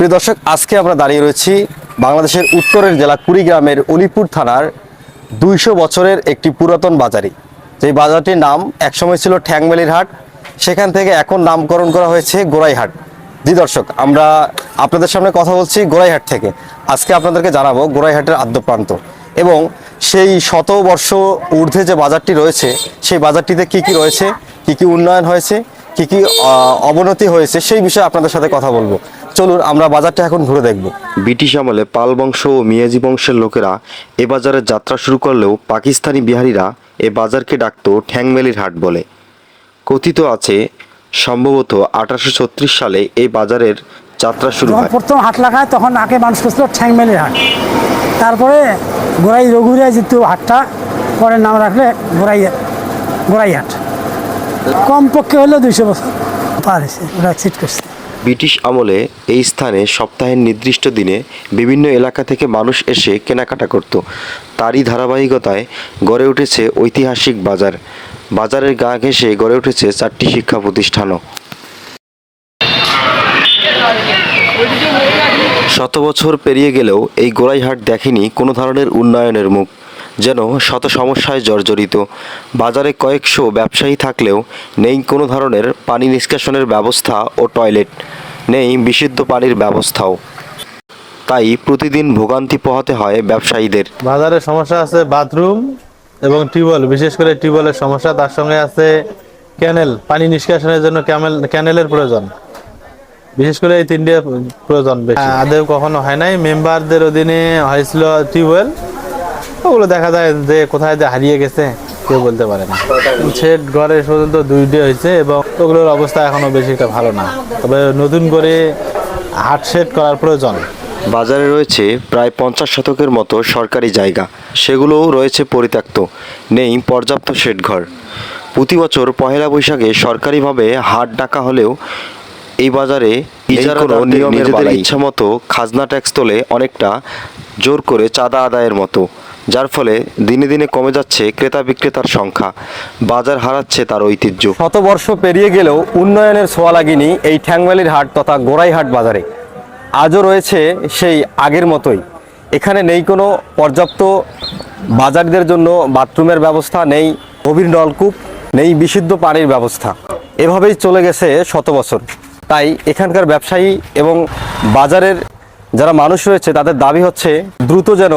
প্রিয় দর্শক, আজকে আমরা দাঁড়িয়ে রয়েছি বাংলাদেশের উত্তরের জেলা কুড়িগ্রামের অলিপুর থানার দুইশো বছরের একটি পুরাতন বাজারি যেই বাজারটির নাম একসময় ছিল ঠ্যাংবেলির হাট, সেখান থেকে এখন নামকরণ করা হয়েছে গোড়াইহাট। জি দর্শক, আমরা আপনাদের সামনে কথা বলছি গোড়াইহাট থেকে। আজকে আপনাদেরকে জানাব গোড়াইহাটের আদ্যপ্রান্ত এবং সেই শত বর্ষ ঊর্ধ্বে যে বাজারটি রয়েছে, সেই বাজারটিতে কি কি রয়েছে, কি কি উন্নয়ন হয়েছে, কি কি অবনতি হয়েছে, সেই বিষয়ে আপনাদের সাথে কথা বলব। চলুন আমরা বাজারটা এখন ঘুরে দেখব। ব্রিটিশ আমলে পাল বংশ ও মিয়াজি বংশের লোকেরা এ বাজারে যাত্রা শুরু করলেও পাকিস্তানি বিহারিরা এ বাজারকে ডাকত ঠ্যাংমেলির হাট বলে। কথিত আছে সম্ভবত আঠারোশো ছত্রিশ সালে এই বাজারের যাত্রা শুরু হয়। প্রথম হাট লাগায় তখন আগে মানুষ করছিল ঠ্যাংমেলির হাট। তারপরে গোড়াই রঘুরিয়া যেহেতু হাটটা পরে নাম রাখলে গোড়াই গোড়াই হাট। কমপক্ষে হলেও দুইশো বছর পার হয়েছে ওরা চিট করছে। ব্রিটিশ আমলে এই স্থানে সপ্তাহের নির্দিষ্ট দিনে বিভিন্ন এলাকা থেকে মানুষ এসে কেনাকাটা করত। তারই ধারাবাহিকতায় গড়ে উঠেছে ঐতিহাসিক বাজার। বাজারের গা ঘেঁষে গড়ে উঠেছে চারটি শিক্ষা প্রতিষ্ঠানও। শত বছর পেরিয়ে গেলেও এই গোড়াইহাট দেখেনি কোনো ধরনের উন্নয়নের মুখ। যেন শত সমস্যায় জর্জরিত। বাজারে কয়েকশো ব্যবসায়ী থাকলেও নেই কোনো ধরনের পানি নিষ্কাশনের ব্যবস্থা ও টয়লেট, নেই বিশুদ্ধ পানির ব্যবস্থাও। তাই প্রতিদিন ভোগান্তি পোহাতে হয় ব্যবসায়ীদের। বাজারে সমস্যা আছে বাথরুম এবং টিউবওয়েল, বিশেষ করে টিউবওয়েলের সমস্যা। তার সঙ্গে আছে ক্যানেল, পানি নিষ্কাশনের জন্য ক্যামেল, ক্যানেলের প্রয়োজন। বিশেষ করে এই তিনটে প্রয়োজন বেশি। আদেও কখনো হয় নাই। মেম্বারদের অধীনে হয়েছিল টিউবওয়েল। ওগুলো দেখা যায় যে কোথায় যে হারিয়ে গেছে কেউ বলতে পারে না। শেড ঘরে পর্যন্ত দুইটে হয়েছে এবং ওগুলোর অবস্থা এখনও বেশি একটা ভালো না। তবে নতুন করে হাট শেড করার প্রয়োজন। বাজারে রয়েছে প্রায় পঞ্চাশ শতকের মতো সরকারি জায়গা। সেগুলোও রয়েছে পরিত্যক্ত। নেই পর্যাপ্ত শেডঘর প্রতি বছর পহেলা বৈশাখে সরকারিভাবে হাট ডাকা হলেও এই বাজারে নিজেদের ইচ্ছা মতো খাজনা ট্যাক্স তোলে অনেকটা জোর করে চাঁদা আদায়ের মতো। যার ফলে দিনে দিনে কমে যাচ্ছে ক্রেতা বিক্রেতার সংখ্যা। বাজার হারাচ্ছে তার ঐতিহ্য। শত বর্ষ পেরিয়ে গেলেও উন্নয়নের ছোঁয়া লাগেনি এই ঠ্যাংমালির হাট তথা গোড়াইহাট বাজারে। আজও রয়েছে সেই আগের মতোই। এখানে নেই কোনো পর্যাপ্ত বাজারদের জন্য বাথরুমের ব্যবস্থা, নেই গভীর নলকূপ, নেই বিশুদ্ধ পানির ব্যবস্থা। এভাবেই চলে গেছে শত বছর তাই এখানকার ব্যবসায়ী এবং বাজারের যারা মানুষ রয়েছে তাদের দাবি হচ্ছে দ্রুত যেন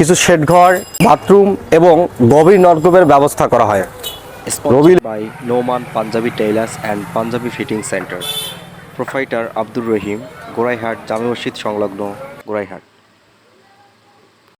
কিছু শেডঘর বাথরুম এবং গভীর নলকূপের ব্যবস্থা করা হয়। Rabi by Noman Panjabi tailors and Panjabi fitting centre proprietor Abdur Rahim Goraihat জামে মসজিদ সংলগ্ন গোড়াইহাট